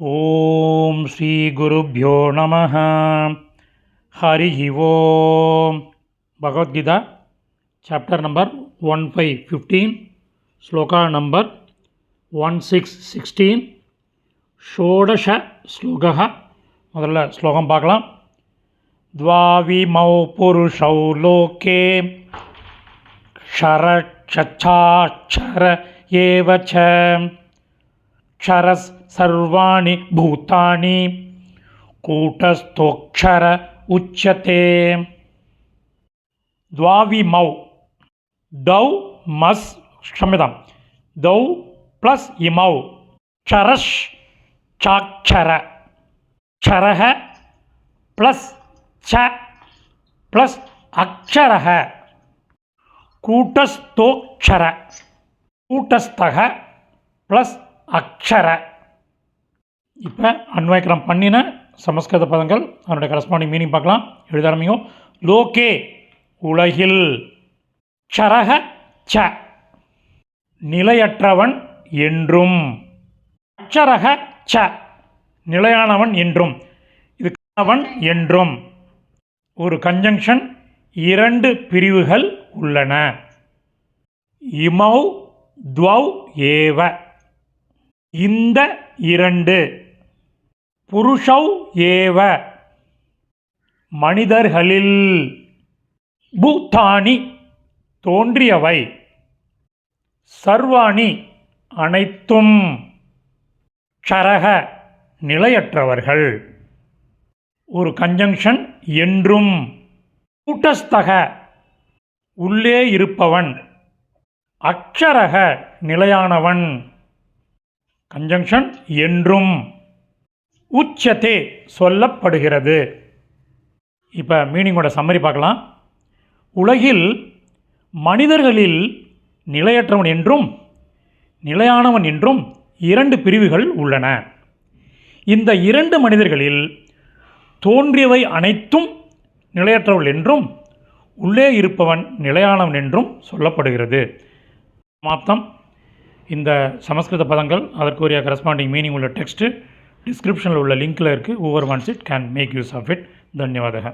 ॐ श्रीगुरुभ्यो नमः हरिः ओम् Bhagavad Gita chapter number one five fifteen shloka number one six sixteen ஷோடஷ ஸ்லோகः முதல்ல ஸ்லோகம் பார்க்கலாம் द्वाविमौ पुरुषौ लोके क्षरक्षच्छाक्षर एव च क्षरः सर्वाणि भूतानि। कूटस्थोक्षर उच्यते। द्वाविमौ दौ मस् क्षम्यतां दौ प्लस् इमौ। क्षरश् चाक्षर। क्षरः प्लस् च प्लस् अक्षरः। कूटस्थोक्षर कूटस्थः प्लस् அக்ஷர. இப்போ அன்வயக்கிரம் பண்ணின சமஸ்கிருத பதங்கள் அதனுடைய கரஸ்பாண்டிங் மீனிங் பார்க்கலாம். எழுத ஆரம்பிக்கும் லோகே உலகில். க்ஷரக ச. நிலையற்றவன் என்றும். அக்ஷரக ச. நிலையானவன் என்றும். இது கணவன் என்றும். ஒரு கன்ஜங்ஷன் இரண்டு பிரிவுகள் உள்ளன. இமௌ துவௌ ஏவ. இந்த இரண்டு. புருஷௌ ஏவ. மனிதர்களில் பூத்தானி தோன்றியவை. சர்வாணி அனைத்தும் க்ஷரக நிலையற்றவர்கள். ஒரு கன்ஜங்ஷன் என்றும் கூட்டஸ்தக உள்ளே இருப்பவன். அக்ஷரக நிலையானவன். கன்ஜங்ஷன் என்றும் உச்சத்தே சொல்லப்படுகிறது. இப்போ மீனிங்கோட சம்மரி பார்க்கலாம். உலகில் மனிதர்களில் நிலையற்றவன் என்றும் நிலையானவன் என்றும் இரண்டு பிரிவுகள் உள்ளன. இந்த இரண்டு மனிதர்களில் தோன்றியவை அனைத்தும் நிலையற்றவள் என்றும் உள்ளே இருப்பவன் நிலையானவன் என்றும் சொல்லப்படுகிறது. மாத்தம் இந்த சமஸ்கிருத பதங்கள் அதற்குரிய கரஸ்பாண்டிங் மீனிங் உள்ள டெக்ஸ்ட்டு டிஸ்கிரிப்ஷனில் உள்ள லிங்க்கில் இருக்குது over once it can make use of it தன்யவாதக.